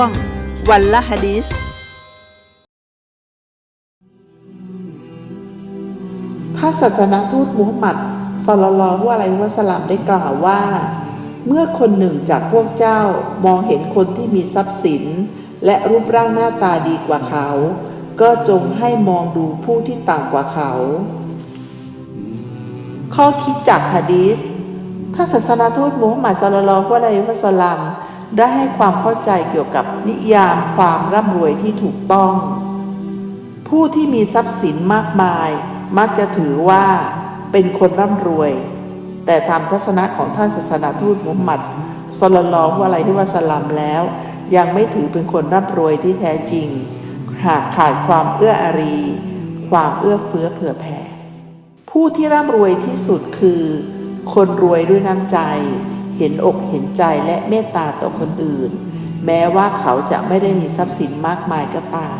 วง วันละฮะดิษท่านศาสนทูตมุฮัมหมัดศ็อลลัลลอฮุอะลัยฮิวะสลลัมได้กล่าวว่า เมื่อคนหนึ่งจากพวกเจ้ามองเห็นคนที่มีทรัพย์สิน และรูปร่างหน้าตาดีกว่าเขา ก็จงให้มองดูผู้ที่ต่ำกว่าเขา ข้อคิดจากฮะดีษท่าศาสนาทูตมุฮัมหมัดศ็อลลัลลอฮุอะลัยฮิวะสัลลัม ได้ให้ความเข้าใจเกี่ยวกับนิยามความร่ำรวยที่ถูกต้อง ผู้ที่มีทรัพย์สินมากมาย มักจะถือว่าเป็นคนร่ำรวย แต่ตามทัศนะของท่านศาสนาทูตมุฮัมมัดสลลัลลอฮุอะลัยฮิวะสัลลัมแล้ว ยังไม่ถือเป็นคนร่ำรวยที่แท้จริง หากขาดความเอื้ออารี ความเอื้อเฟื้อเผื่อแผ่ ผู้ที่ร่ำรวยที่สุดคือ คนรวยด้วยน้ำใจ เห็นอกเห็นใจและเมตตาต่อคนอื่น แม้ว่าเขาจะไม่ได้มีทรัพย์สินมากมายก็ตาม